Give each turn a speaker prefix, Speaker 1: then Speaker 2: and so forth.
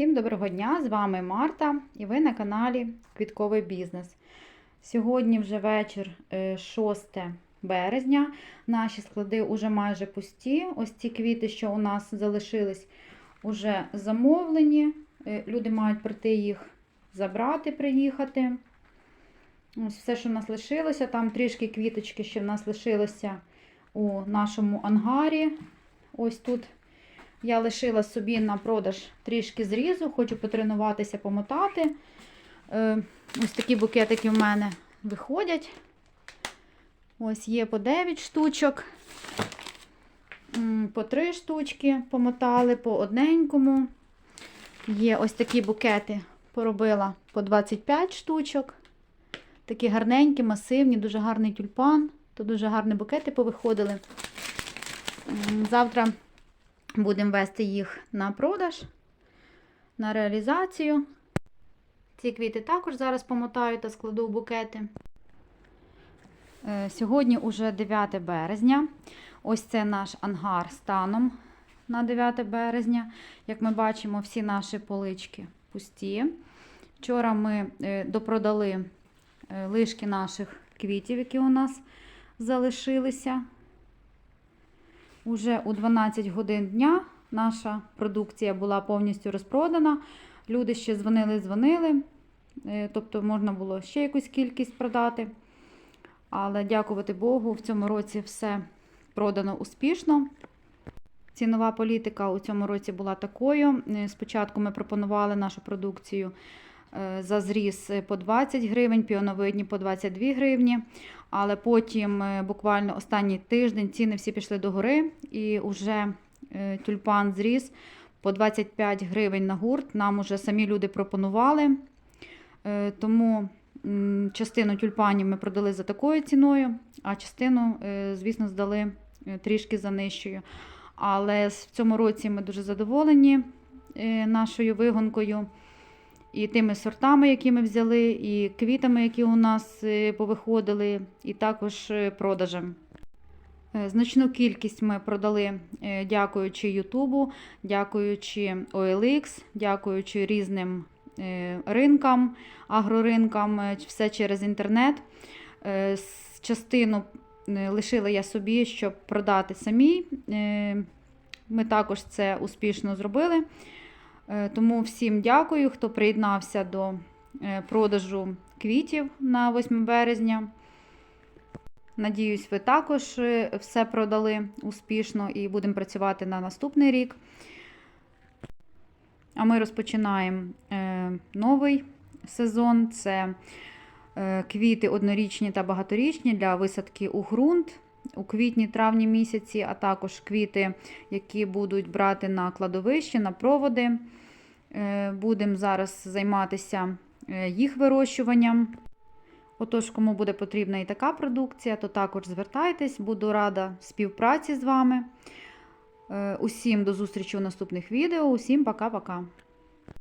Speaker 1: Всім доброго дня! З вами Марта і ви на каналі Квітковий бізнес. Сьогодні вже вечір е, 6 березня. Наші склади вже майже пусті. Ось ці квіти, що у нас залишились, вже замовлені. Е, Люди мають прийти їх забрати, приїхати. Ось все, що в нас лишилося. Там трішки квіточки ще в нас лишилося у нашому ангарі. Ось тут я лишила собі на продаж трішки зрізу, хочу потренуватися, помотати. Е, Ось такі букетики в мене виходять. Ось є по 9 штучок, по 3 штучки помотали, по одненькому. Є ось такі букети, поробила по 25 штучок. Такі гарненькі, масивні, дуже гарний тюльпан. Тут дуже гарні букети повиходили. Завтра Будемо вести їх на продаж, на реалізацію. Ці квіти також зараз помотаю та складу в букети. Е, Сьогодні уже 9 березня. Ось це наш ангар станом на 9 березня. Як ми бачимо, всі наші полички пусті. Вчора ми е, допродали е, лишки наших квітів, які у нас залишилися. Уже у 12 годин дня наша продукція була повністю розпродана. Люди ще дзвонили, дзвонили. Е, Тобто можна було ще якусь кількість продати. Але дякувати Богу, в цьому році все продано успішно. Цінова політика у цьому році була такою. Е, Спочатку ми пропонували нашу продукцію за зріз по 20 гривень, піоновидні по 22 гривні. Але потім, е, буквально останній тиждень, ціни всі пішли догори, і вже е, тюльпан зріс по 25 гривень на гурт. Нам уже самі люди пропонували. Е, Тому частину тюльпанів ми продали за такою ціною, а частину, е, звісно, здали е, трішки за нижчою. Але в цьому році ми дуже задоволені е, нашою вигонкою. І тими сортами, які ми взяли, і квітами, які у нас е, повиходили, і також е, продажем. Е, Значну кількість ми продали, дякуючи Ютубу, дякуючи OLX, дякуючи різним ринкам, агроринкам, все через інтернет. Частину лишила я собі, щоб продати самі. Ми також це успішно зробили. Е, Тому всім дякую, хто приєднався до е, продажу квітів на 8 березня. Надіюсь, ви також е, все продали успішно і будемо працювати на наступний рік. А ми розпочинаємо новий сезон. Це квіти однорічні та багаторічні для висадки у ґрунт у квітні-травні місяці, а також квіти, які будуть брати на кладовищі, на проводи. Е, Будемо зараз займатися е, їх вирощуванням. Отож, кому буде потрібна і така продукція, то також звертайтесь, буду рада співпраці з вами. Е, Усім до зустрічі у наступних відео. Усім пока-пока.